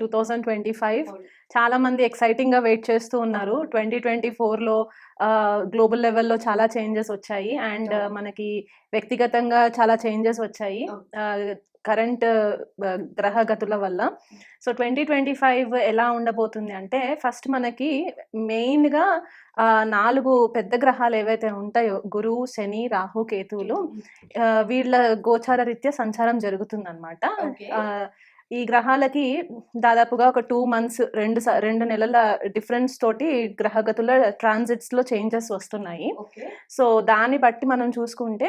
Two thousand twenty five. చాలా మంది ఎక్సైటింగ్గా wait చేస్తూ ఉన్నారు. ట్వంటీ ట్వంటీ ఫోర్లో గ్లోబల్ లెవెల్లో చాలా చేంజెస్ వచ్చాయి. అండ్. మనకి వ్యక్తిగతంగా చాలా చేంజెస్ వచ్చాయి. కరెంట్ గ్రహగతుల వల్ల. సో ట్వంటీ ట్వంటీ ఫైవ్ ఎలా ఉండబోతుంది అంటే ఫస్ట్ మనకి మెయిన్గా నాలుగు పెద్ద గ్రహాలు ఏవైతే ఉంటాయో గురువు శని రాహు కేతువులు వీళ్ళ గోచార రీత్యా సంచారం జరుగుతుందన్నమాట. ఈ గ్రహాలకి దాదాపుగా ఒక టూ మంత్స్ రెండు స- రెండు నెలల డిఫరెన్స్ తోటి గ్రహగతుల ట్రాన్సిట్స్లో చేంజెస్ వస్తున్నాయి. సో దాన్ని బట్టి మనం చూసుకుంటే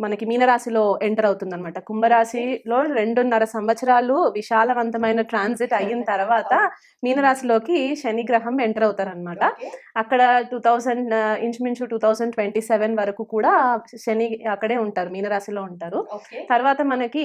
మనకి మీనరాశిలో ఎంటర్ అవుతుంది అనమాట కుంభరాశిలో రెండున్నర సంవత్సరాలు విశాలవంతమైన ట్రాన్సిట్ అయిన తర్వాత మీనరాశిలోకి శని గ్రహం ఎంటర్ అవుతారు అనమాట ఓకే. అక్కడ టూ థౌజండ్ ఇంచుమించు టూ థౌజండ్ ట్వంటీ సెవెన్ వరకు కూడా శని అక్కడే ఉంటారు మీనరాశిలో ఉంటారు. తర్వాత మనకి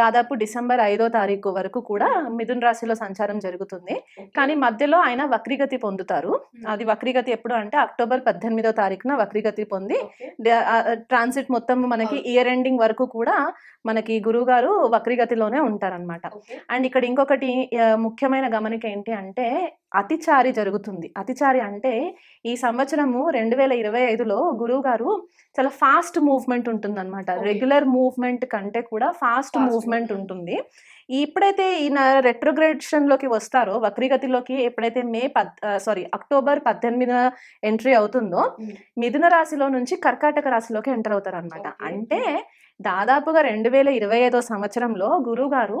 దాదాపు డిసెంబర్ ఐదో తారీఖు వరకు కూడా మిథున్ రాశిలో సంచారం జరుగుతుంది. కానీ మధ్యలో ఆయన వక్రీగతి పొందుతారు Hmm. అది వక్రీగతి ఎప్పుడు అంటే అక్టోబర్ పద్దెనిమిదో తారీఖున వక్రీగతి పొంది ట్రాన్సిట్ మొత్తం మనకి. ఇయర్ ఎండింగ్ వరకు కూడా మనకి గురువు గారు వక్రీగతిలోనే ఉంటారనమాట అండ్ ఇక్కడ ఇంకొకటి ముఖ్యమైన గమనిక ఏంటి అంటే అతిచారి జరుగుతుంది అతిచారి అంటే ఈ సంవత్సరము రెండు వేల ఇరవై ఐదులో గురువు గారు చాలా ఫాస్ట్ మూవ్మెంట్ ఉంటుంది అనమాట Okay. రెగ్యులర్ మూవ్మెంట్ కంటే కూడా ఫాస్ట్ మూవ్మెంట్. ఉంటుంది ఇప్పుడైతే ఈయన రెట్రోగ్రేషన్లోకి వస్తారో వక్రీగతిలోకి ఎప్పుడైతే మే పద్ సారీ అక్టోబర్ పద్దెనిమిదిన ఎంట్రీ అవుతుందో. మిథున రాశిలో నుంచి కర్కాటక రాశిలోకి ఎంటర్ అవుతారు అనమాట. అంటే దాదాపుగా రెండు వేల ఇరవై ఐదో సంవత్సరంలో గురువు గారు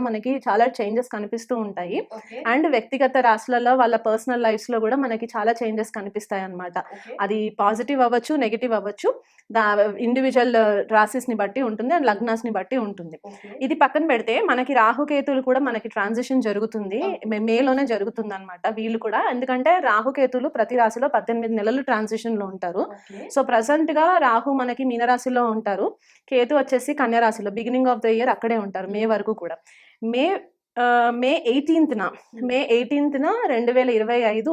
మనకి చాలా చేంజెస్ కనిపిస్తూ ఉంటాయి. అండ్ వ్యక్తిగత రాశులలో వాళ్ళ పర్సనల్ లైఫ్స్లో కూడా మనకి చాలా చేంజెస్ కనిపిస్తాయి అన్నమాట. ఓకే. అది పాజిటివ్ అవ్వచ్చు నెగిటివ్ అవ్వచ్చు. దా ఇండివిజువల్ రాశిస్ని బట్టి ఉంటుంది అండ్ లగ్నాస్ని బట్టి ఉంటుంది. ఇది పక్కన పెడితే మనకి రాహుకేతులు కూడా మనకి ట్రాన్సిషన్ జరుగుతుంది. మేలోనే జరుగుతుంది అనమాట వీళ్ళు కూడా. ఎందుకంటే రాహుకేతులు ప్రతి రాశిలో పద్దెనిమిది నెలలు ట్రాన్సిషన్లో ఉంటారు సో ప్రజెంట్గా రాహు మనకి మీనరాశిలో ఉంటారు. కేతు వచ్చేసి కన్యా రాశిలో బిగినింగ్ ఆఫ్ ద ఇయర్ అక్కడే ఉంటారు మే వరకు కూడా. మే ఆ, మే ఎయిటీన్త్న మే ఎయిటీన్త్న రెండు వేల ఇరవై ఐదు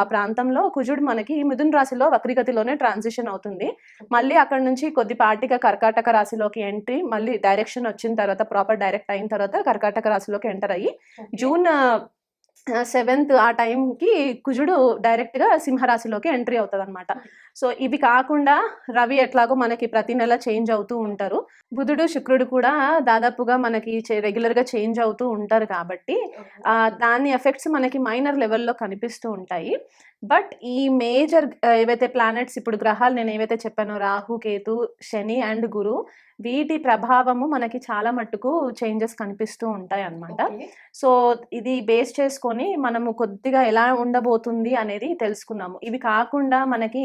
ఆ ప్రాంతంలో కుజుడు మనకి మిథున్ రాశిలో వక్రీగతిలోనే ట్రాన్సిషన్ అవుతుంది. మళ్ళీ అక్కడ నుంచి కొద్దిపాటిగా కర్కాటక రాశిలోకి ఎంట్రీ మళ్ళీ డైరెక్షన్ వచ్చిన తర్వాత ప్రాపర్ డైరెక్ట్ అయిన తర్వాత కర్కాటక రాశిలోకి ఎంటర్ అయ్యి జూన్ సెవెంత్ ఆ టైంకి కుజుడు డైరెక్ట్గా సింహరాశిలోకి ఎంట్రీ అవుతుంది అనమాట సో ఇవి కాకుండా రవి ఎట్లాగో మనకి ప్రతి నెల చేంజ్ అవుతూ ఉంటారు. బుధుడు శుక్రుడు కూడా దాదాపుగా మనకి చే- regular గా చేంజ్ అవుతూ ఉంటారు కాబట్టి ఆ, దాని ఎఫెక్ట్స్ మనకి మైనర్ లెవెల్లో కనిపిస్తూ ఉంటాయి. బట్ ఈ మేజర్ ఏవైతే ప్లానెట్స్ ఇప్పుడు గ్రహాలు నేను ఏవైతే చెప్పానో రాహు కేతు శని అండ్ గురు వీటి ప్రభావము మనకి చాలా మట్టుకు చేంజెస్ కనిపిస్తూ ఉంటాయి అన్నమాట. సో ఇది బేస్ చేసుకొని మనము కొద్దిగా ఎలా ఉండబోతుంది అనేది తెలుసుకున్నాము. ఇవి కాకుండా మనకి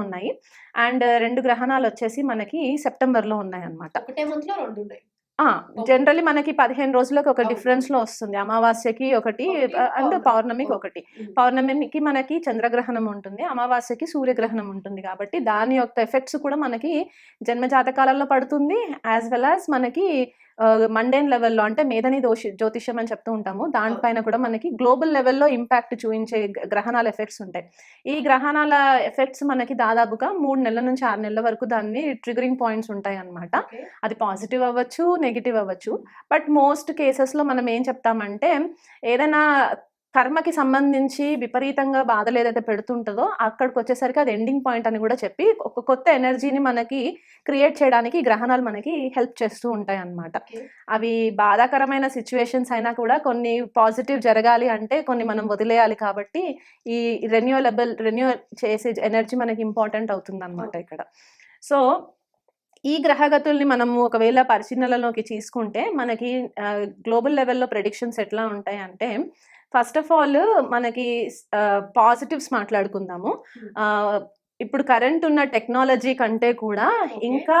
ఉన్నాయి. అండ్ రెండు గ్రహణాలు వచ్చేసి మనకి సెప్టెంబర్లో ఉన్నాయి అన్నమాట ఒకటే మంత్లో రెండు ఉన్నాయి. జనరల్లీ మనకి పదిహేను రోజులకు ఒక. డిఫరెన్స్లో వస్తుంది. అమావాస్యకి ఒకటి అండ్ పౌర్ణమి. పౌర్ణమికి ఒకటి. పౌర్ణమికి మనకి చంద్రగ్రహణం ఉంటుంది. అమావాస్యకి సూర్యగ్రహణం ఉంటుంది కాబట్టి దాని యొక్క ఎఫెక్ట్స్ కూడా మనకి జన్మ జాతకాలలో పడుతుంది యాజ్ వెల్ యాజ్ మనకి మండేన్ లెవెల్లో అంటే మేధని దోషి జ్యోతిష్యం అని చెప్తూ ఉంటాము. దానిపైన కూడా మనకి గ్లోబల్ లెవెల్లో ఇంపాక్ట్ చూపించే గ్రహణాల ఎఫెక్ట్స్ ఉంటాయి. ఈ గ్రహణాల ఎఫెక్ట్స్ మనకి దాదాపుగా మూడు నెలల నుంచి ఆరు నెలల వరకు దాన్ని ట్రిగరింగ్ పాయింట్స్ ఉంటాయి అన్నమాట. ఓకే. అది పాజిటివ్ అవ్వచ్చు నెగిటివ్ అవ్వచ్చు. బట్ మోస్ట్ కేసెస్లో మనం ఏం చెప్తామంటే ఏదైనా కర్మకి సంబంధించి విపరీతంగా బాధలు ఏదైతే పెడుతుంటుందో అక్కడికి వచ్చేసరికి అది ఎండింగ్ పాయింట్ అని కూడా చెప్పి ఒక కొత్త ఎనర్జీని మనకి క్రియేట్ చేయడానికి గ్రహణాలు మనకి హెల్ప్ చేస్తూ ఉంటాయి అన్నమాట అవి బాధాకరమైన సిచ్యువేషన్స్ అయినా కూడా కొన్ని పాజిటివ్ జరగాలి అంటే కొన్ని మనం వదిలేయాలి కాబట్టి ఈ రెన్యూవలబుల్ రెన్యూ చేసే ఎనర్జీ మనకి ఇంపార్టెంట్ అవుతుంది అనమాట ఇక్కడ. సో ఈ గ్రహగతుల్ని మనము ఒకవేళ పరిశీలనలోకి తీసుకుంటే మనకి గ్లోబల్ లెవెల్లో ప్రెడిక్షన్స్ ఎట్లా ఉంటాయి అంటే ఫస్ట్ ఆఫ్ ఆల్ మనకి పాజిటివ్స్ మాట్లాడుకుందాము. ఇప్పుడు కరెంట్ ఉన్న టెక్నాలజీ కంటే కూడా ఇంకా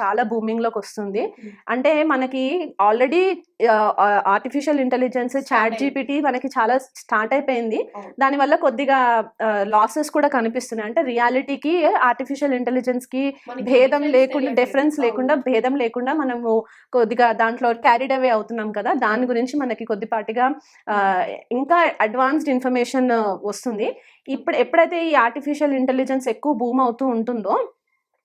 చాలా బూమింగ్లోకి వస్తుంది. అంటే మనకి already artificial intelligence chat. GPT మనకి చాలా స్టార్ట్ అయిపోయింది. దానివల్ల కొద్దిగా లాసెస్ కూడా కనిపిస్తున్నాయి. అంటే రియాలిటీకి ఆర్టిఫిషియల్ ఇంటెలిజెన్స్కి మనకి భేదం లేకుండా. డిఫరెన్స్. లేకుండా భేదం లేకుండా మనము కొద్దిగా దాంట్లో క్యారీడ్ అవే అవుతున్నాం కదా. దాని గురించి మనకి కొద్దిపాటిగా ఆ, ఇంకా అడ్వాన్స్డ్ ఇన్ఫర్మేషన్ వస్తుంది. ఇప్పుడు ఎప్పుడైతే ఈ ఆర్టిఫిషియల్ ఇంటెలిజెన్స్ ఎక్కువ బూమ్ అవుతూ ఉంటుందో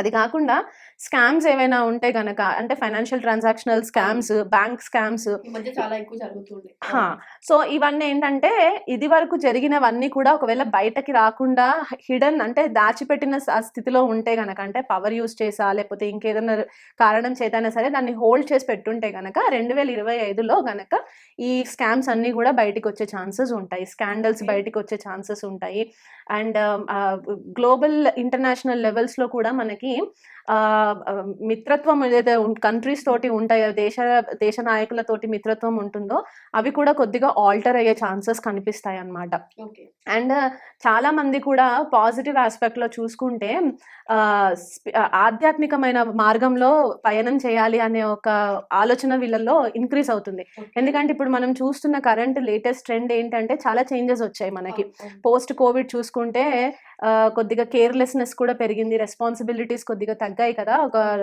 అది కాకుండా స్కామ్స్ ఏవైనా ఉంటే గనక అంటే financial transactional scams bank scams చాలా ఎక్కువ జరుగుతుంది. సో ఇవన్నీ ఏంటంటే ఇది వరకు జరిగినవన్నీ కూడా ఒకవేళ బయటకి రాకుండా హిడెన్ అంటే దాచిపెట్టిన స్థితిలో ఉంటే గనక అంటే పవర్ యూస్ చేసా లేకపోతే ఇంకేదైనా కారణం చేతైనా సరే దాన్ని హోల్డ్ చేసి పెట్టుంటే గనక రెండు వేల ఇరవై ఐదులో గనక ఈ స్కామ్స్ అన్నీ కూడా బయటికి వచ్చే ఛాన్సెస్ ఉంటాయి స్కాండల్స్. బయటికి వచ్చే ఛాన్సెస్ ఉంటాయి అండ్ గ్లోబల్ ఇంటర్నేషనల్ లెవెల్స్లో కూడా మనకి ఆ, ఆ, మిత్రత్వం ఏదైతే కంట్రీస్ తోటి ఉంటాయో దేశ దేశ నాయకులతోటి మిత్రత్వం ఉంటుందో అవి కూడా కొద్దిగా ఆల్టర్ అయ్యే ఛాన్సెస్ కనిపిస్తాయి అన్నమాట ఓకే. అండ్ చాలా మంది కూడా పాజిటివ్ ఆస్పెక్ట్లో చూసుకుంటే ఆధ్యాత్మికమైన మార్గంలో పయనం చేయాలి అనే ఒక ఆలోచన వీళ్ళల్లో ఇంక్రీజ్ అవుతుంది. ఎందుకంటే ఇప్పుడు మనం చూస్తున్న కరెంట్ లేటెస్ట్ ట్రెండ్ ఏంటంటే చాలా చేంజెస్ వచ్చాయి మనకి. పోస్ట్ కోవిడ్ చూసుకుంటే కొద్దిగా కేర్లెస్నెస్ కూడా పెరిగింది రెస్పాన్సిబిలిటీస్ కొద్దిగా తగ్గాయి కదా. ఒక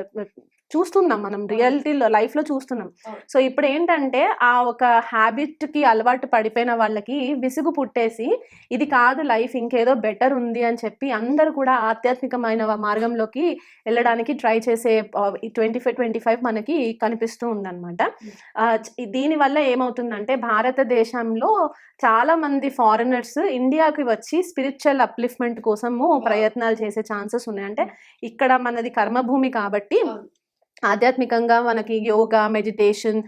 చూస్తున్నాం మనం రియాలిటీలో లైఫ్లో చూస్తున్నాం. సో ఇప్పుడు ఏంటంటే ఆ ఒక హ్యాబిట్కి అలవాటు పడిపోయిన వాళ్ళకి విసుగు పుట్టేసి ఇది కాదు లైఫ్ ఇంకేదో బెటర్ ఉంది అని చెప్పి అందరూ కూడా ఆధ్యాత్మికమైన మార్గంలోకి వెళ్ళడానికి ట్రై చేసే ట్వంటీ ఫైవ్ ట్వంటీ ఫైవ్ మనకి కనిపిస్తూ ఉందన్నమాట. ఆ, చ- దీని వల్ల ఏమవుతుందంటే భారతదేశంలో చాలా మంది ఫారినర్స్ ఇండియాకి వచ్చి స్పిరిచువల్ అప్లిఫ్ట్మెంట్ కోసము ప్రయత్నాలు చేసే ఛాన్సెస్ ఉన్నాయి. అంటే ఇక్కడ మనది కర్మభూమి కాబట్టి అవును. ఆధ్యాత్మికంగా మనకి యోగా మెడిటేషన్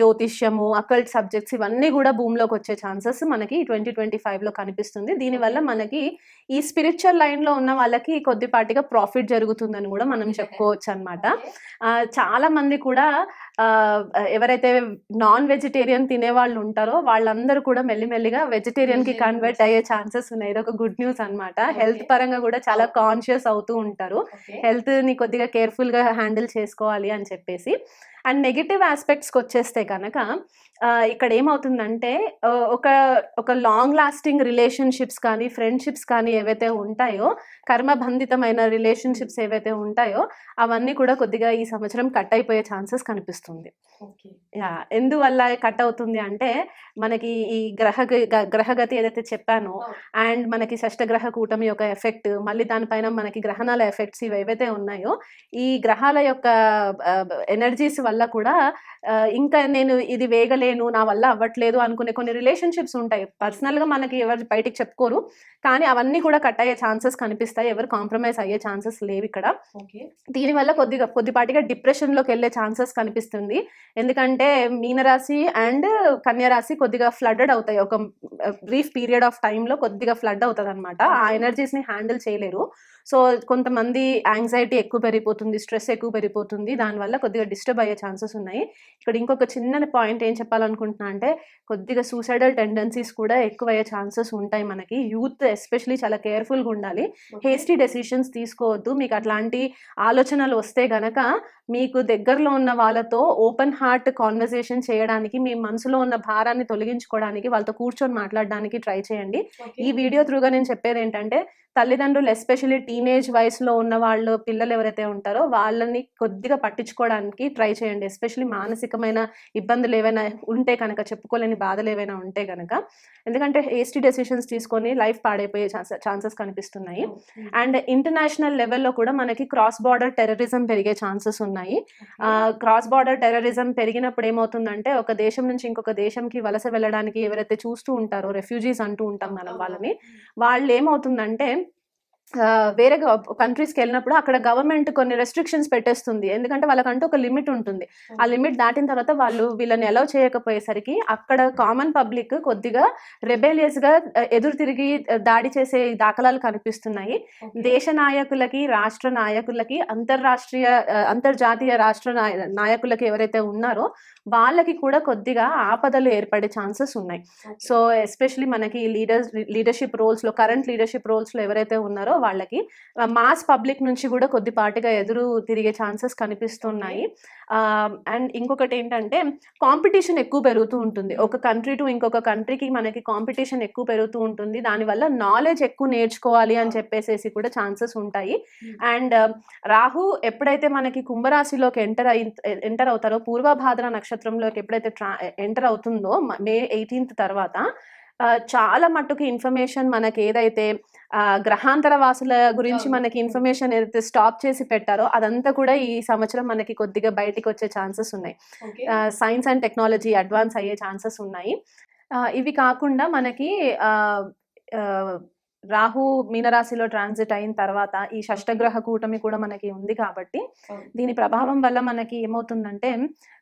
జ్యోతిష్యము అకల్ట్ సబ్జెక్ట్స్ ఇవన్నీ కూడా భూమిలోకి వచ్చే ఛాన్సెస్ మనకి ట్వంటీ ట్వంటీ ఫైవ్లో కనిపిస్తుంది. దీనివల్ల మనకి ఈ స్పిరిచువల్ లైన్లో ఉన్న వాళ్ళకి కొద్దిపాటిగా ప్రాఫిట్ జరుగుతుందని కూడా మనం చెప్పుకోవచ్చు అనమాట చాలా మంది కూడా ఎవరైతే నాన్ వెజిటేరియన్ తినే వాళ్ళు ఉంటారో వాళ్ళందరూ కూడా మెల్లిమెల్లిగా వెజిటేరియన్కి కన్వర్ట్ అయ్యే ఛాన్సెస్ ఉన్నాయి. ఇది ఒక గుడ్ న్యూస్ అన్నమాట. హెల్త్. పరంగా కూడా చాలా కాన్షియస్ అవుతూ ఉంటారు. హెల్త్ని కొద్దిగా కేర్ఫుల్గా హ్యాండిల్ తీసుకోవాలి అని చెప్పేసి. అండ్ నెగిటివ్ ఆస్పెక్ట్స్కి వచ్చేస్తే కనుక ఇక్కడ ఏమవుతుందంటే ఒక ఒక లాంగ్ లాస్టింగ్ రిలేషన్షిప్స్ కానీ ఫ్రెండ్షిప్స్ కానీ ఏవైతే ఉంటాయో కర్మబంధితమైన రిలేషన్షిప్స్ ఏవైతే ఉంటాయో అవన్నీ కూడా కొద్దిగా ఈ సంవత్సరం కట్ అయిపోయే ఛాన్సెస్ కనిపిస్తుంది. యా ఎందువల్ల కట్ అవుతుంది అంటే మనకి ఈ గ్రహ గ- గ్రహగతి ఏదైతే చెప్పానో అండ్ మనకి షష్టగ్రహ కూటమి యొక్క ఎఫెక్ట్ మళ్ళీ దానిపైన మనకి గ్రహణాల ఎఫెక్ట్స్ ఇవి ఏవైతే ఉన్నాయో ఈ గ్రహాల యొక్క ఎనర్జీస్ వల్ల కూడా ఇంకా నేను ఇది వేగలేను నా వల్ల అవ్వట్లేదు అనుకునే కొన్ని రిలేషన్షిప్స్ ఉంటాయి. పర్సనల్గా మనకి ఎవరు బయటికి చెప్పుకోరు. కానీ అవన్నీ కూడా కట్ అయ్యే ఛాన్సెస్ కనిపిస్తాయి. ఎవరు కాంప్రమైజ్ అయ్యే ఛాన్సెస్ లేవు ఇక్కడ. దీనివల్ల కొద్దిగా కొద్దిపాటిగా డిప్రెషన్లోకి వెళ్ళే ఛాన్సెస్ కనిపిస్తుంది. ఎందుకంటే మీనరాశి అండ్ కన్యరాశి కొద్దిగా ఫ్లడెడ్ అవుతాయి. ఒక బ్రీఫ్ పీరియడ్ ఆఫ్ టైంలో కొద్దిగా ఫ్లడ్ అవుతుంది అనమాట ఆ ఎనర్జీస్ని హ్యాండిల్ చేయలేరు. సో కొంతమంది యాంగ్జైటీ ఎక్కువ పెరిగిపోతుంది స్ట్రెస్ ఎక్కువ పెరిగిపోతుంది దానివల్ల కొద్దిగా డిస్టర్బ్ అయ్యే ఛాన్సెస్ ఉన్నాయి. ఇక్కడ ఇంకొక చిన్న పాయింట్ ఏం చెప్పాలనుకుంటున్నా అంటే కొద్దిగా సూసైడల్ టెండెన్సీస్ కూడా ఎక్కువ అయ్యే ఛాన్సెస్ ఉంటాయి మనకి. యూత్ ఎస్పెషలీ చాలా కేర్ఫుల్గా ఉండాలి. హేస్టీ డెసిషన్స్ తీసుకోవద్దు. మీకు అట్లాంటి ఆలోచనలు వస్తే గనక మీకు దగ్గరలో ఉన్న వాళ్ళతో ఓపెన్ హార్ట్ కాన్వర్సేషన్ చేయడానికి మీ మనసులో ఉన్న భారాన్ని తొలగించుకోవడానికి వాళ్ళతో కూర్చొని మాట్లాడడానికి ట్రై చేయండి. ఈ వీడియో త్రూగా నేను చెప్పేది ఏంటంటే తల్లిదండ్రులు ఎస్పెషల్లీ టీనేజ్ వయసులో ఉన్న వాళ్ళు పిల్లలు ఎవరైతే ఉంటారో వాళ్ళని కొద్దిగా పట్టించుకోవడానికి ట్రై చేయండి. ఎస్పెషల్లీ మానసికమైన ఇబ్బందులు ఏవైనా ఉంటే కనుక చెప్పుకోలేని బాధలు ఏవైనా ఉంటే కనుక ఎందుకంటే హేస్టీ డెసిషన్స్ తీసుకొని లైఫ్ పాడైపోయే ఛాన్సెస్ కనిపిస్తున్నాయి. అండ్ ఇంటర్నేషనల్ లెవెల్లో కూడా మనకి క్రాస్ బార్డర్ టెర్రరిజం పెరిగే ఛాన్సెస్ ఉన్నాయి. క్రాస్ బార్డర్ టెర్రరిజం పెరిగినప్పుడు ఏమవుతుందంటే ఒక దేశం నుంచి ఇంకొక దేశంకి వలస వెళ్ళడానికి ఎవరైతే చూస్తూ ఉంటారో రెఫ్యూజీస్ అంటూ ఉంటాం మనం వాళ్ళని వాళ్ళు ఏమవుతుందంటే వేరే కంట్రీస్కి వెళ్ళినప్పుడు అక్కడ గవర్నమెంట్ కొన్ని రెస్ట్రిక్షన్స్ పెట్టేస్తుంది. ఎందుకంటే వాళ్ళకంటూ ఒక లిమిట్ ఉంటుంది. ఆ లిమిట్ దాటిన తర్వాత వాళ్ళు వీళ్ళని అలౌ చేయకపోయేసరికి అక్కడ కామన్ పబ్లిక్ కొద్దిగా rebellious గా ఆ, ఎదురు తిరిగి దాడి చేసే దాఖలాలు కనిపిస్తున్నాయి. దేశ నాయకులకి రాష్ట్ర నాయకులకి అంతర్రాష్ట్రీయ అంతర్జాతీయ రాష్ట్ర నాయ- నాయకులకి ఎవరైతే ఉన్నారో వాళ్ళకి కూడా కొద్దిగా ఆపదలు ఏర్పడే ఛాన్సెస్ ఉన్నాయి. సో ఎస్పెషలీ మనకి లీడర్స్ లీడర్షిప్ రోల్స్లో కరెంట్ లీడర్షిప్ రోల్స్లో ఎవరైతే ఉన్నారో వాళ్ళకి. మాస్ పబ్లిక్ నుంచి కూడా కొద్దిపాటిగా ఎదురు తిరిగే ఛాన్సెస్ కనిపిస్తున్నాయి. అండ్ ఇంకొకటి ఏంటంటే కాంపిటీషన్ ఎక్కువ పెరుగుతూ ఉంటుంది. ఒక కంట్రీ టు ఇంకొక కంట్రీకి మనకి కాంపిటీషన్ ఎక్కువ పెరుగుతూ ఉంటుంది. దానివల్ల నాలెడ్జ్ ఎక్కువ నేర్చుకోవాలి అని చెప్పేసేసి కూడా ఛాన్సెస్ ఉంటాయి. అండ్ రాహు ఎప్పుడైతే మనకి కుంభరాశిలోకి ఎంటర్ అయి ఎంటర్ అవుతారో పూర్వభాద్ర నక్షత్రంలోకి ఎప్పుడైతే ట్రా ఎంటర్ అవుతుందో మ- ఎయిటీన్త్ తర్వాత చాలా మట్టుకు ఇన్ఫర్మేషన్ మనకి ఏదైతే ఆ, గ్రహాంతర వాసుల గురించి. మనకి ఇన్ఫర్మేషన్ ఏదైతే స్టాప్ చేసి పెట్టారో అదంతా కూడా ఈ సంవత్సరం మనకి కొద్దిగా బయటికి వచ్చే ఛాన్సెస్ ఉన్నాయి సైన్స్ అండ్ టెక్నాలజీ అడ్వాన్స్ అయ్యే ఛాన్సెస్ ఉన్నాయి ఇవి కాకుండా మనకి రాహు మీనరాశిలో ట్రాన్సిట్ అయిన తర్వాత ఈ షష్టగ్రహ కూటమి కూడా మనకి ఉంది కాబట్టి. దీని ప్రభావం వల్ల మనకి ఏమవుతుందంటే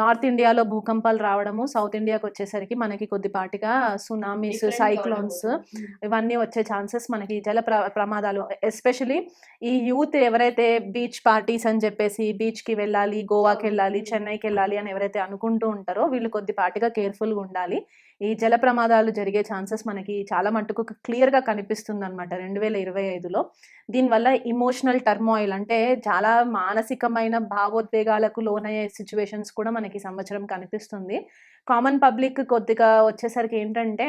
నార్త్ ఇండియాలో భూకంపాలు రావడము సౌత్ ఇండియాకి వచ్చేసరికి మనకి కొద్దిపాటిగా సునామీస్ సైక్లోన్స్. ఇవన్నీ వచ్చే ఛాన్సెస్ మనకి జల ప్ర ప్రమాదాలు. ఎస్పెషలీ ఈ యూత్ ఎవరైతే బీచ్ పార్టీస్ అని చెప్పేసి బీచ్కి వెళ్ళాలి గోవాకి వెళ్ళాలి చెన్నైకి వెళ్ళాలి అని ఎవరైతే అనుకుంటూ ఉంటారో వీళ్ళు కొద్దిపాటిగా కేర్ఫుల్గా ఉండాలి. ఈ జల ప్రమాదాలు జరిగే ఛాన్సెస్ మనకి చాలా మట్టుకు క్లియర్గా కనిపిస్తుంది అనమాట రెండు వేల ఇరవై ఐదులో. దీనివల్ల ఇమోషనల్ టర్మాయిల్ అంటే చాలా మానసికమైన భావోద్వేగాలకు లోనయ్యే సిచ్యువేషన్స్ కూడా మనకి సంవత్సరం కనిపిస్తుంది. కామన్ పబ్లిక్ కొద్దిగా వచ్చేసరికి ఏంటంటే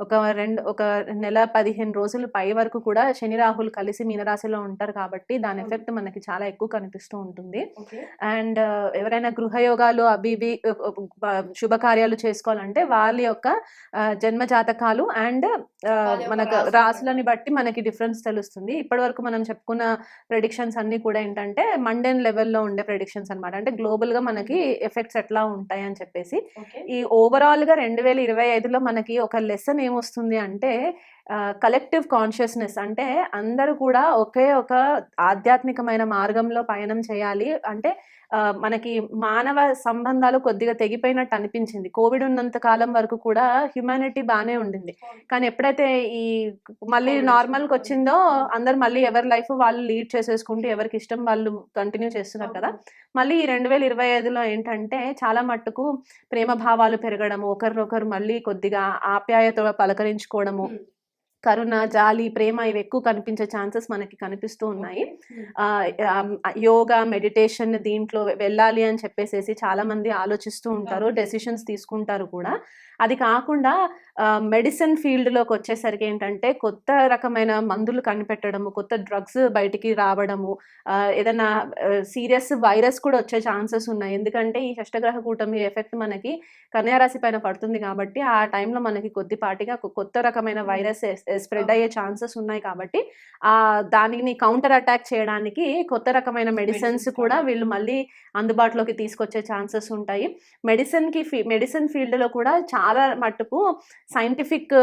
ఒక రెండు ఒక నెల పదిహేను రోజులు పై వరకు కూడా శని రాహుల్ కలిసి మీనరాశిలో ఉంటారు కాబట్టి దాని. ఎఫెక్ట్ మనకి చాలా ఎక్కువ కనిపిస్తూ ఉంటుంది. అండ్ ఎవరైనా గృహయోగాలు అవి ఇవి శుభకార్యాలు చేసుకోవాలంటే వాళ్ళ యొక్క జన్మ జాతకాలు అండ్ మనకు రాశులు రాసులని బట్టి మనకి డిఫరెన్స్ తెలుస్తుంది. ఇప్పటి వరకు మనం చెప్పుకున్న ప్రెడిక్షన్స్ అన్ని కూడా ఏంటంటే మండెన్ లెవెల్లో ఉండే ప్రెడిక్షన్స్ అనమాట అంటే గ్లోబల్గా మనకి ఎఫెక్ట్స్ ఎట్లా ఉంటాయి అని చెప్పేసి ఈ ఓవరాల్గా రెండు వేల ఇరవై ఐదులో మనకి ఒక లెసన్ ఏమొస్తుంది అంటే కలెక్టివ్ కాన్షియస్నెస్ అంటే అందరూ కూడా ఒకే ఒక ఆధ్యాత్మికమైన మార్గంలో పయనం చేయాలి. అంటే మనకి మానవ సంబంధాలు కొద్దిగా తెగిపోయినట్టు అనిపించింది కోవిడ్ ఉన్నంత కాలం వరకు కూడా హ్యుమానిటీ బాగానే ఉండింది కానీ ఎప్పుడైతే ఈ మళ్ళీ నార్మల్కి వచ్చింది. అందరు మళ్ళీ ఎవరి లైఫ్ వాళ్ళు లీడ్ చేసేసుకుంటూ ఎవరికి ఇష్టం వాళ్ళు కంటిన్యూ చేస్తున్నారు కదా మళ్ళీ ఈ రెండు వేల ఇరవై ఐదులో ఏంటంటే చాలా మట్టుకు ప్రేమ భావాలు పెరగడము ఒకరినొకరు మళ్ళీ కొద్దిగా ఆప్యాయత పలకరించుకోవడము. కరుణ జాలి ప్రేమ ఇవి ఎక్కువ కనిపించే ఛాన్సెస్ మనకి కనిపిస్తూ ఉన్నాయి. యోగా మెడిటేషన్ దీంట్లో వెళ్ళాలి అని చెప్పేసి చాలా మంది ఆలోచిస్తూ ఉంటారు. డెసిషన్స్ తీసుకుంటారు కూడా. అది కాకుండా మెడిసిన్ ఫీల్డ్లోకి వచ్చేసరికి ఏంటంటే కొత్త రకమైన మందులు కనిపెట్టడము కొత్త డ్రగ్స్ బయటికి రావడము ఏదైనా సీరియస్ వైరస్ కూడా వచ్చే ఛాన్సెస్ ఉన్నాయి. ఎందుకంటే ఈ షష్టగ్రహ కూటమి ఎఫెక్ట్ మనకి కన్యారాశి పైన పడుతుంది కాబట్టి ఆ టైంలో మనకి కొద్దిపాటిగా కొత్త రకమైన వైరస్ స్ప్రెడ్ అయ్యే ఛాన్సెస్ ఉన్నాయి కాబట్టి ఆ దానిని కౌంటర్ అటాక్ చేయడానికి కొత్త రకమైన మెడిసిన్స్ కూడా. వీళ్ళు మళ్ళీ అందుబాటులోకి తీసుకొచ్చే ఛాన్సెస్ ఉంటాయి మెడిసిన్కి ఫీ మెడిసిన్ ఫీల్డ్లో కూడా చాలా మట్టుకు సైంటిఫిక్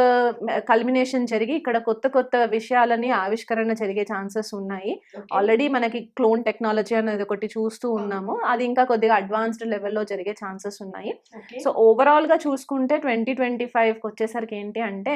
కల్మినేషన్ జరిగి ఇక్కడ కొత్త కొత్త విషయాలని ఆవిష్కరణ జరిగే ఛాన్సెస్ ఉన్నాయి. ఆల్రెడీ మనకి క్లోన్ టెక్నాలజీ అనేది ఒకటి చూస్తూ ఉన్నాము అది ఇంకా కొద్దిగా అడ్వాన్స్డ్ లెవెల్లో జరిగే ఛాన్సెస్ ఉన్నాయి. సో ఓవరాల్గా చూసుకుంటే ట్వంటీ ట్వంటీ ఫైవ్కి వచ్చేసరికి ఏంటి అంటే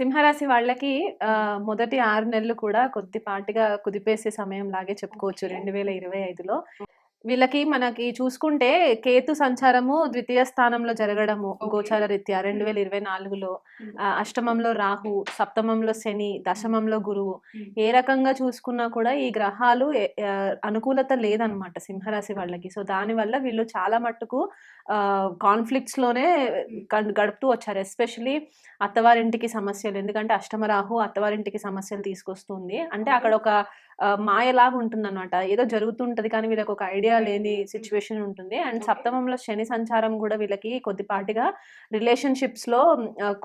సింహరాశి వాళ్ళకి మొదటి ఆరు నెలలు కూడా కొద్దిపాటిగా కుదిపేసే సమయం లాగే చెప్పుకోవచ్చు. రెండు వేల ఇరవై ఐదులో వీళ్ళకి మనకి చూసుకుంటే కేతు సంచారము ద్వితీయ స్థానంలో జరగడము. గోచార రీత్యా రెండు వేల ఇరవై నాలుగులో. అష్టమంలో రాహు సప్తమంలో శని దశమంలో గురువు. ఏ రకంగా చూసుకున్నా కూడా ఈ గ్రహాలు అనుకూలత లేదనమాట సింహరాశి వాళ్ళకి. సో దానివల్ల వీళ్ళు చాలా మట్టుకు కాన్ఫ్లిక్ట్స్లోనే గడుపుతూ వచ్చారు. ఎస్పెషలీ అత్తవారింటికి సమస్యలు. ఎందుకంటే అష్టమ రాహు అత్తవారింటికి సమస్యలు తీసుకొస్తుంది. అంటే అక్కడ ఒక మాయలాగా ఉంటుంది అనమాట ఏదో జరుగుతుంటది కానీ వీళ్ళకి ఒక ఐడియా లేని సిచ్యువేషన్ ఉంటుంది అండ్. సప్తమంలో శని సంచారం కూడా వీళ్ళకి కొద్దిపాటిగా రిలేషన్షిప్స్లో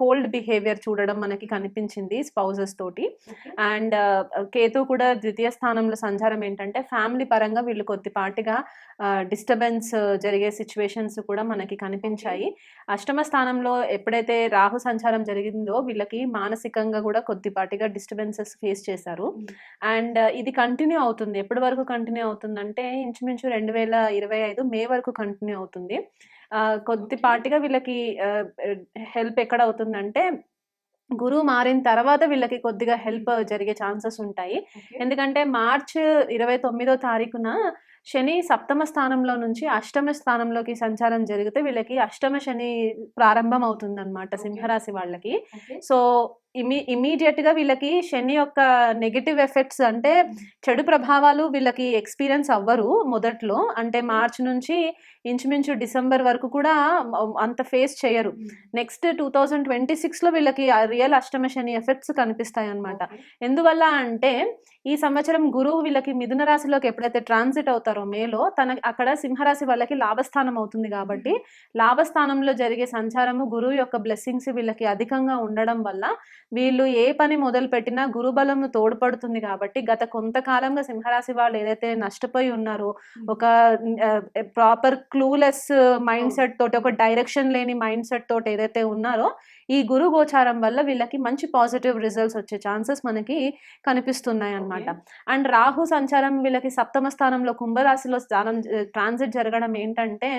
కోల్డ్ బిహేవియర్ చూడడం మనకి కనిపించింది స్పౌజెస్ తోటి. అండ్ కేతు కూడా ద్వితీయ స్థానంలో సంచారం ఏంటంటే ఫ్యామిలీ పరంగా వీళ్ళు కొద్దిపాటిగా డిస్టర్బెన్స్ జరిగే సిచ్యువేషన్స్ కూడా మనకి కనిపించాయి అష్టమ స్థానంలో ఎప్పుడైతే రాహు సంచారం జరిగిందో వీళ్ళకి మానసికంగా కూడా కొద్దిపాటిగా డిస్టర్బెన్సెస్ ఫేస్ చేశారు. అండ్ ఇది కంటిన్యూ అవుతుంది ఎప్పటి వరకు కంటిన్యూ అవుతుందంటే ఇంచుమించు రెండు వేల ఇరవై ఐదు మే వరకు కంటిన్యూ అవుతుంది ఆ, కొద్దిపాటిగా వీళ్ళకి హెల్ప్ ఎక్కడ అవుతుందంటే గురువు మారిన తర్వాత వీళ్ళకి కొద్దిగా హెల్ప్ జరిగే ఛాన్సెస్ ఉంటాయి. ఎందుకంటే మార్చ్ ఇరవై తొమ్మిదో తారీఖున శని సప్తమ స్థానంలో నుంచి అష్టమ స్థానంలోకి సంచారం జరిగితే వీళ్ళకి అష్టమ శని ప్రారంభం అవుతుంది అనమాట. సింహరాశి వాళ్ళకి. సో ఇమీ ఇమీడియట్గా వీళ్ళకి శని యొక్క నెగటివ్ ఎఫెక్ట్స్ అంటే చెడు ప్రభావాలు వీళ్ళకి ఎక్స్పీరియన్స్ అవ్వరు మొదట్లో అంటే మార్చ్ నుంచి ఇంచుమించు డిసెంబర్ వరకు కూడా అంత ఫేస్ చేయరు. నెక్స్ట్ టూ థౌజండ్ ట్వంటీ సిక్స్లో వీళ్ళకి రియల్ అష్టమ శని ఎఫెక్ట్స్ కనిపిస్తాయి అన్నమాట ఓకే. ఎందువల్ల అంటే ఈ సంవత్సరం గురువు వీళ్ళకి మిథున రాశిలోకి ఎప్పుడైతే ట్రాన్సిట్ అవుతారో మేలో తన అక్కడ సింహరాశి వాళ్ళకి లాభస్థానం అవుతుంది కాబట్టి లాభస్థానంలో జరిగే సంచారము గురువు యొక్క బ్లెస్సింగ్స్ వీళ్ళకి అధికంగా ఉండడం వల్ల వీళ్ళు ఏ పని మొదలు పెట్టినా గురుబలం తోడ్పడుతుంది కాబట్టి గత కొంతకాలంగా సింహరాశి వాళ్ళు ఏదైతే నష్టపోయి ఉన్నారో ఒక ప్రాపర్ క్లూలెస్ మైండ్ సెట్ తోటి ఒక డైరెక్షన్ లేని మైండ్ సెట్ తోటి ఏదైతే ఉన్నారో ఈ గురు గోచారం వల్ల వీళ్ళకి మంచి పాజిటివ్ రిజల్ట్స్ వచ్చే ఛాన్సెస్ మనకి కనిపిస్తున్నాయి అన్నమాట అండ్ రాహు సంచారం వీళ్ళకి సప్తమ స్థానంలో కుంభరాశిలో స్థానం ట్రాన్సిట్ జరగడం ఏంటంటే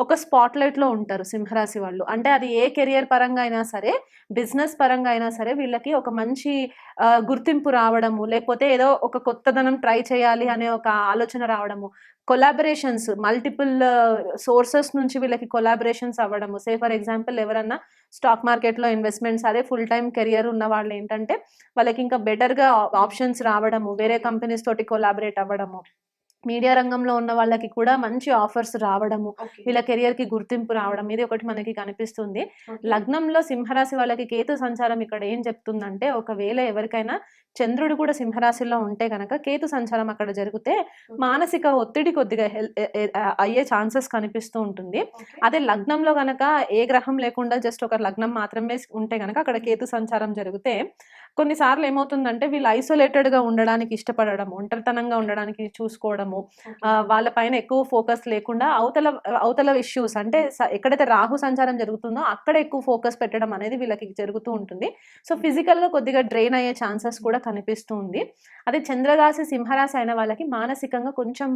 ఒక స్పాట్ లైట్లో ఉంటారు సింహరాశి వాళ్ళు. అంటే అది ఏ కెరియర్ పరంగా అయినా సరే బిజినెస్ పరంగా అయినా సరే వీళ్ళకి ఒక మంచి గుర్తింపు రావడము లేకపోతే ఏదో ఒక కొత్తదనం ట్రై చేయాలి అనే ఒక ఆలోచన రావడము కొలాబరేషన్స్ మల్టిపుల్ సోర్సెస్ నుంచి వీళ్ళకి కొలాబరేషన్స్ అవ్వడము. సే ఫర్ ఎగ్జాంపుల్ ఎవరన్నా స్టాక్ మార్కెట్లో ఇన్వెస్ట్మెంట్స్ అదే ఫుల్ టైం కెరియర్ ఉన్న వాళ్ళు ఏంటంటే వాళ్ళకి ఇంకా బెటర్గా ఆప్షన్స్ రావడము వేరే కంపెనీస్ తోటి కొలాబరేట్ అవ్వడము. మీడియా రంగంలో ఉన్న వాళ్ళకి కూడా మంచి ఆఫర్స్ రావడము. వీళ్ళ కెరియర్కి గుర్తింపు రావడం ఇది ఒకటి మనకి కనిపిస్తుంది. లగ్నంలో సింహరాశి వాళ్ళకి కేతు సంచారం ఇక్కడ ఏం చెప్తుందంటే ఒకవేళ ఎవరికైనా చంద్రుడు కూడా సింహరాశిలో ఉంటే గనక కేతు సంచారం అక్కడ జరిగితే మానసిక ఒత్తిడి కొద్దిగా అయ్యే ఛాన్సెస్ కనిపిస్తూ ఉంటుంది. అదే లగ్నంలో గనక ఏ గ్రహం లేకుండా జస్ట్ ఒక లగ్నం మాత్రమే ఉంటే గనక అక్కడ కేతు సంచారం జరిగితే కొన్నిసార్లు ఏమవుతుందంటే వీళ్ళు ఐసోలేటెడ్గా ఉండడానికి ఇష్టపడడం ఒంటరితనంగా ఉండడానికి చూసుకోవడము వాళ్ళ పైన ఎక్కువ ఫోకస్ లేకుండా అవతల అవతల ఇష్యూస్ అంటే ఎక్కడైతే రాహు సంచారం జరుగుతుందో అక్కడ ఎక్కువ ఫోకస్ పెట్టడం అనేది వీళ్ళకి జరుగుతూ ఉంటుంది. సో ఫిజికల్గా కొద్దిగా డ్రైన్ అయ్యే ఛాన్సెస్ కూడా కనిపిస్తూ ఉంది. అదే చంద్రరాశి సింహరాశి అయిన వాళ్ళకి మానసికంగా కొంచెం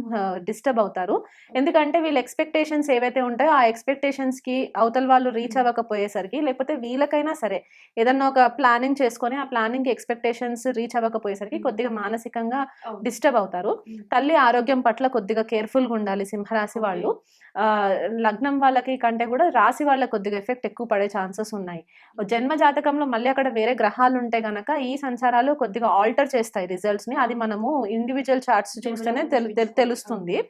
డిస్టర్బ్ అవుతారు. ఎందుకంటే వీళ్ళ ఎక్స్పెక్టేషన్స్ ఏవైతే ఉంటాయో ఆ ఎక్స్పెక్టేషన్స్కి అవతల వాళ్ళు రీచ్ అవ్వకపోయేసరికి లేకపోతే వీళ్ళకైనా సరే ఏదన్నా ఒక ప్లానింగ్ చేసుకొని ఆ ప్లానింగ్ ఎక్స్పెక్టేషన్స్ రీచ్ అవ్వకపోయేసరికి కొద్దిగా మానసికంగా. డిస్టర్బ్ అవుతారు. తల్లి ఆరోగ్యం పట్ల కొద్దిగా కేర్ఫుల్గా ఉండాలి సింహరాశి. వాళ్ళు. ఆ, లగ్నం వాళ్ళకి కంటే కూడా రాశి వాళ్ళకి కొద్దిగా ఎఫెక్ట్ ఎక్కువ పడే ఛాన్సెస్ ఉన్నాయి. జన్మ జాతకంలో మళ్ళీ అక్కడ వేరే గ్రహాలు ఉంటే గనక ఈ సంచారాలు కొద్దిగా ఆల్టర్ చేస్తాయి రిజల్ట్స్ని అది మనము ఇండివిజువల్ చార్ట్స్ చూస్తేనే తెలు- తెలు- తెలుస్తుంది.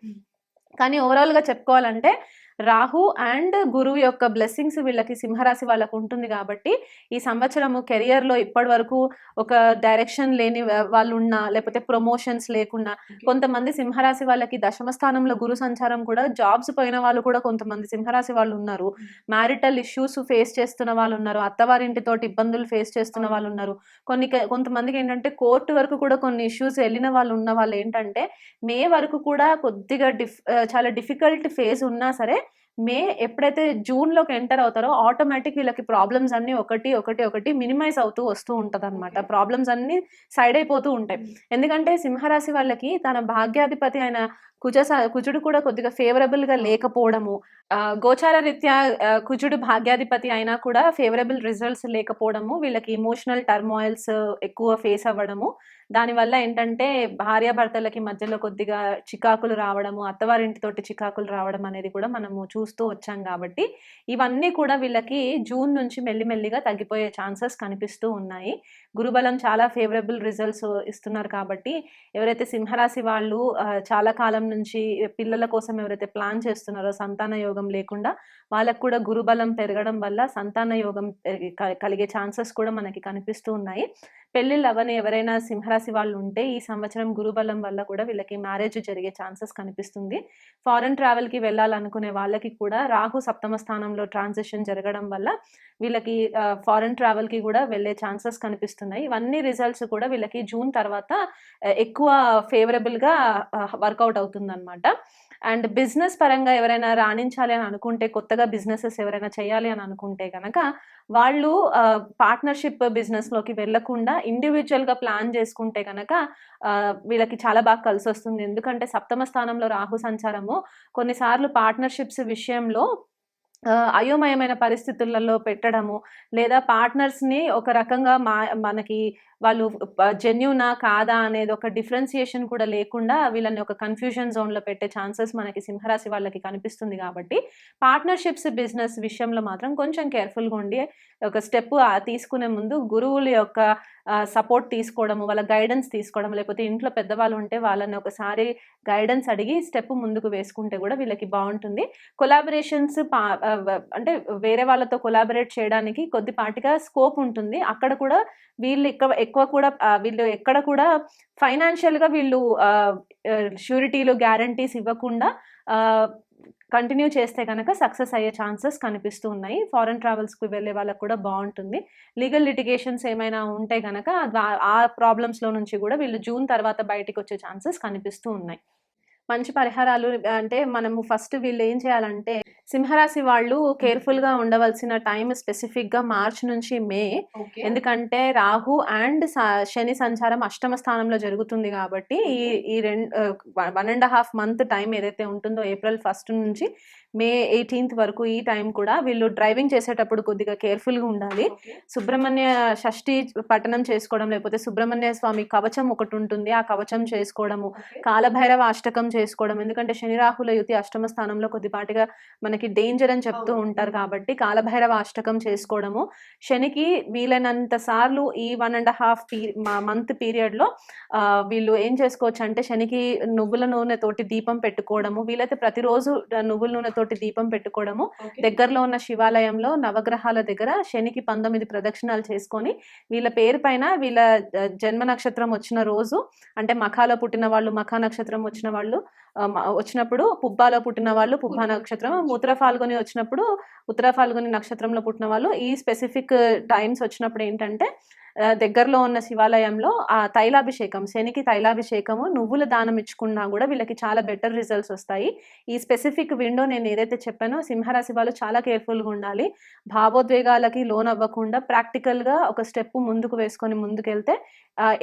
కానీ ఓవరాల్గా చెప్పుకోవాలంటే రాహు అండ్ గురువు యొక్క బ్లెస్సింగ్స్ వీళ్ళకి సింహరాశి వాళ్ళకు ఉంటుంది కాబట్టి ఈ సంవత్సరము కెరియర్లో ఇప్పటి వరకు ఒక డైరెక్షన్ లేని వాళ్ళు ఉన్నా లేకపోతే ప్రమోషన్స్ లేకుండా కొంతమంది సింహరాశి వాళ్ళకి దశమ స్థానంలో గురు సంచారం కూడా జాబ్స్ పోయిన వాళ్ళు కూడా కొంతమంది సింహరాశి వాళ్ళు ఉన్నారు. మ్యారిటల్ ఇష్యూస్ ఫేస్ చేస్తున్న వాళ్ళు ఉన్నారు. అత్తవారింటితోటి ఇబ్బందులు ఫేస్ చేస్తున్న వాళ్ళు ఉన్నారు. కొన్ని కొంతమందికి ఏంటంటే కోర్టు వరకు కూడా కొన్ని ఇష్యూస్ వెళ్ళిన వాళ్ళు ఉన్న వాళ్ళు ఏంటంటే మే వరకు కూడా కొద్దిగా డిఫ్ చాలా డిఫికల్ట్ ఫేజ్ ఉన్నా సరే మే ఎప్పుడైతే జూన్లోకి ఎంటర్ అవుతారో ఆటోమేటిక్ వీళ్ళకి ప్రాబ్లమ్స్ అన్ని ఒకటి ఒకటి ఒకటి మినిమైజ్ అవుతూ వస్తూ ఉంటది అనమాట. ప్రాబ్లమ్స్ అన్ని సైడ్ అయిపోతూ ఉంటాయి. ఎందుకంటే సింహరాశి వాళ్ళకి తన భాగ్యాధిపతి అయిన కుజ కుజుడు కూడా కొద్దిగా ఫేవరబుల్గా లేకపోవడము గోచార రీత్యా కుజుడు భాగ్యాధిపతి అయినా కూడా ఫేవరబుల్ రిజల్ట్స్ లేకపోవడము వీళ్ళకి ఇమోషనల్ టర్మాయిల్స్ ఎక్కువ ఫేస్ అవ్వడము. దానివల్ల ఏంటంటే భార్యాభర్తలకి మధ్యలో కొద్దిగా చికాకులు రావడము అత్తవారింటితోటి చికాకులు రావడం అనేది కూడా మనము చూస్తూ వచ్చాం కాబట్టి ఇవన్నీ కూడా వీళ్ళకి జూన్ నుంచి మెల్లిమెల్లిగా తగ్గిపోయే ఛాన్సెస్ కనిపిస్తూ ఉన్నాయి. గురుబలం చాలా ఫేవరబుల్ రిజల్ట్స్ ఇస్తున్నారు కాబట్టి ఎవరైతే సింహరాశి వాళ్ళు చాలా కాలం నుంచి పిల్లల కోసం ఎవరైతే ప్లాన్ చేస్తున్నారో సంతాన యోగం లేకుండా వాళ్ళకు కూడా గురుబలం పెరగడం వల్ల సంతాన యోగం కలిగే ఛాన్సెస్ కూడా మనకి కనిపిస్తూ ఉన్నాయి. పెళ్ళిళ్ళు అవని ఎవరైనా సింహరాశి వాళ్ళు ఉంటే ఈ సంవత్సరం గురుబలం వల్ల కూడా వీళ్ళకి మ్యారేజ్ జరిగే ఛాన్సెస్ కనిపిస్తుంది. ఫారెన్ ట్రావెల్కి వెళ్ళాలనుకునే వాళ్ళకి కూడా రాహు సప్తమ స్థానంలో ట్రాన్సిషన్ జరగడం వల్ల వీళ్ళకి ఫారెన్ ట్రావెల్కి కూడా వెళ్ళే ఛాన్సెస్ కనిపిస్తున్నాయి. ఇవన్నీ రిజల్ట్స్ కూడా వీళ్ళకి జూన్ తర్వాత ఎక్కువ ఫేవరబుల్గా వర్కౌట్ అవుతుందన్నమాట. అండ్ బిజినెస్ పరంగా ఎవరైనా రాణించాలి అని అనుకుంటే కొత్తగా బిజినెసెస్ ఎవరైనా చేయాలి అని అనుకుంటే కనుక వాళ్ళు పార్ట్నర్షిప్ బిజినెస్లోకి వెళ్ళకుండా ఇండివిజువల్గా ప్లాన్ చేసుకుంటే కనుక వీళ్ళకి చాలా బాగా కలిసి వస్తుంది. ఎందుకంటే సప్తమ స్థానంలో రాహు సంచారము కొన్నిసార్లు పార్ట్నర్షిప్స్ విషయంలో అయోమయమైన పరిస్థితులలో పెట్టడము లేదా పార్ట్నర్స్ని ఒక రకంగా మా మనకి వాళ్ళు జెన్యునా కాదా అనేది ఒక డిఫరెన్సియేషన్ కూడా లేకుండా వీళ్ళని ఒక కన్ఫ్యూజన్ జోన్లో పెట్టే ఛాన్సెస్ మనకి సింహరాశి వాళ్ళకి కనిపిస్తుంది కాబట్టి పార్ట్నర్షిప్స్ బిజినెస్ విషయంలో మాత్రం కొంచెం కేర్ఫుల్గా ఉండి ఒక స్టెప్ తీసుకునే ముందు గురువుల యొక్క సపోర్ట్ తీసుకోవడము వాళ్ళ గైడెన్స్ తీసుకోవడం లేకపోతే ఇంట్లో పెద్దవాళ్ళు ఉంటే వాళ్ళని ఒకసారి గైడెన్స్ అడిగి స్టెప్ ముందుకు వేసుకుంటే కూడా వీళ్ళకి బాగుంటుంది. కొలాబరేషన్స్ అంటే వేరే వాళ్ళతో కొలాబరేట్ చేయడానికి కొద్దిపాటిగా స్కోప్ ఉంటుంది. అక్కడ కూడా వీళ్ళు ఎక్కువ ఎక్కువ కూడా వీళ్ళు ఎక్కడ కూడా ఫైనాన్షియల్గా వీళ్ళు షూరిటీలు గ్యారంటీస్ ఇవ్వకుండా కంటిన్యూ చేస్తే కనుక సక్సెస్ అయ్యే ఛాన్సెస్ కనిపిస్తూ ఉన్నాయి. ఫారెన్ ట్రావెల్స్కి వెళ్ళే వాళ్ళకి కూడా బాగుంటుంది. లీగల్ లిటిగేషన్స్ ఏమైనా ఉంటే కనుక ఆ ప్రాబ్లమ్స్లో నుంచి కూడా వీళ్ళు జూన్ తర్వాత బయటకు వచ్చే ఛాన్సెస్ కనిపిస్తూ ఉన్నాయి. మంచి పరిహారాలు అంటే మనము ఫస్ట్ వీళ్ళు ఏం చేయాలంటే సింహరాశి వాళ్ళు కేర్ఫుల్గా ఉండవలసిన టైం స్పెసిఫిక్గా మార్చ్ నుంచి మే. ఎందుకంటే రాహు అండ్ శని సంచారం అష్టమ స్థానంలో జరుగుతుంది కాబట్టి ఈ ఈ రెండు one and half month time ఏదైతే ఉంటుందో ఏప్రిల్ ఫస్ట్ నుంచి మే ఎయిటీన్త్ వరకు ఈ టైం కూడా వీళ్ళు డ్రైవింగ్ చేసేటప్పుడు కొద్దిగా కేర్ఫుల్గా ఉండాలి. సుబ్రహ్మణ్య షష్ఠి పఠనం చేసుకోవడం లేకపోతే సుబ్రహ్మణ్య స్వామి కవచం ఒకటి ఉంటుంది ఆ కవచం చేసుకోవడము కాలభైరవ అష్టకం చేసుకోవడం ఎందుకంటే శని రాహుల యుతి అష్టమ స్థానంలో కొద్దిపాటిగా మనకి డేంజర్ అని చెప్తూ. ఉంటారు కాబట్టి కాలభైరవ అష్టకం చేసుకోవడము. శనికి వీలైనంత సార్లు ఈ వన్ అండ్ హాఫ్ పీ మంత్ పీరియడ్లో వీళ్ళు ఏం చేసుకోవచ్చు అంటే శనికి నువ్వుల నూనె తోటి దీపం పెట్టుకోవడము వీలైతే ప్రతిరోజు నువ్వుల నూనె తోటి దీపం పెట్టుకోవడము. దగ్గరలో ఉన్న శివాలయంలో నవగ్రహాల దగ్గర శనికి పంతొమ్మిది ప్రదక్షిణాలు చేసుకొని వీళ్ళ పేరు పైన వీళ్ళ జన్మ నక్షత్రం వచ్చిన రోజు అంటే మఖాలో పుట్టిన వాళ్ళు మఖా నక్షత్రం వచ్చిన వాళ్ళు వచ్చినప్పుడు పుబ్బాలో పుట్టిన వాళ్ళు పుబ్బా. నక్షత్రం ఉత్తర ఫాల్గుని వచ్చినప్పుడు ఉత్తర ఫాల్గుని నక్షత్రంలో పుట్టిన వాళ్ళు. ఈ స్పెసిఫిక్ టైమ్స్ వచ్చినప్పుడు ఏంటంటే దగ్గరలో ఉన్న శివాలయంలో ఆ తైలాభిషేకం శనికి తైలాభిషేకము నువ్వుల దానం ఇచ్చుకున్నా కూడా వీళ్ళకి చాలా బెటర్ రిజల్ట్స్ వస్తాయి. ఈ స్పెసిఫిక్ విండో నేను ఏదైతే చెప్పానో సింహరాశి వాళ్ళు చాలా కేర్ఫుల్గా ఉండాలి. భావోద్వేగాలకి లోన్ అవ్వకుండా ప్రాక్టికల్గా ఒక స్టెప్ ముందుకు వేసుకొని ముందుకెళ్తే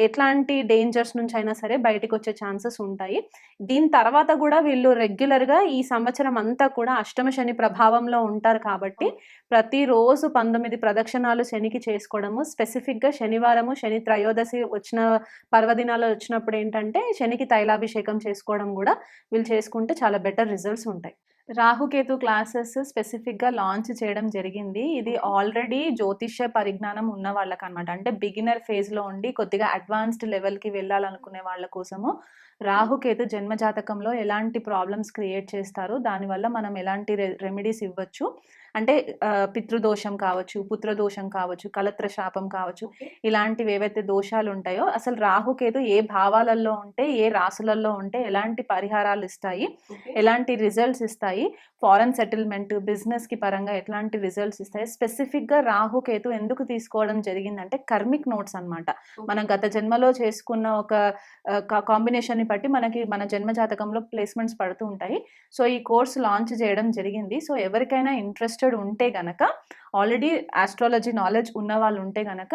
ఎట్లాంటి డేంజర్స్ నుంచి అయినా సరే బయటకు వచ్చే ఛాన్సెస్ ఉంటాయి. దీని తర్వాత కూడా వీళ్ళు రెగ్యులర్గా ఈ సంవత్సరం అంతా కూడా అష్టమ శని ప్రభావంలో ఉంటారు కాబట్టి ప్రతిరోజు పంతొమ్మిది ప్రదక్షిణాలు శనికి చేసుకోవడము స్పెసిఫిక్గా శనివారము శని త్రయోదశి వచ్చిన పర్వదినాలు వచ్చినప్పుడు ఏంటంటే శనికి తైలాభిషేకం చేసుకోవడం కూడా వీళ్ళు చేసుకుంటే చాలా బెటర్ రిజల్ట్స్ ఉంటాయి. రాహుకేతు క్లాసెస్ స్పెసిఫిక్గా లాంచ్ చేయడం జరిగింది. ఇది ఆల్రెడీ జ్యోతిష్య పరిజ్ఞానం ఉన్న వాళ్ళకనమాట అంటే బిగినర్ ఫేజ్లో ఉండి కొద్దిగా అడ్వాన్స్డ్ లెవెల్కి వెళ్ళాలనుకునే వాళ్ళ కోసము రాహుకేతు జన్మ జాతకంలో ఎలాంటి ప్రాబ్లమ్స్ క్రియేట్ చేస్తారు దానివల్ల మనం ఎలాంటి రెమెడీస్ ఇవ్వచ్చు. అంటే పితృదోషం కావచ్చు పుత్రదోషం కావచ్చు కలత్ర శాపం కావచ్చు ఇలాంటివి ఏవైతే దోషాలు ఉంటాయో అసలు రాహుకేతు ఏ భావాలలో ఉంటే ఏ రాసులలో ఉంటే ఎలాంటి పరిహారాలు ఇస్తాయి ఎలాంటి రిజల్ట్స్ ఇస్తాయి ఫారెన్ సెటిల్మెంట్ బిజినెస్కి పరంగా ఎట్లాంటి రిజల్ట్స్ ఇస్తాయి స్పెసిఫిక్గా రాహుకేతు ఎందుకు తీసుకోవడం జరిగిందంటే కర్మిక్ నోట్స్ అన్నమాట. మనం గత జన్మలో చేసుకున్న ఒక కాంబినేషన్ని బట్టి మనకి మన జన్మ జాతకంలో ప్లేస్మెంట్స్ పడుతూ ఉంటాయి. సో ఈ కోర్స్ లాంచ్ చేయడం జరిగింది. సో ఎవరికైనా ఇంట్రెస్టెడ్ ఉంటే గనక ఆల్రెడీ ఆస్ట్రాలజీ నాలెడ్జ్ ఉన్న వాళ్ళు ఉంటే గనక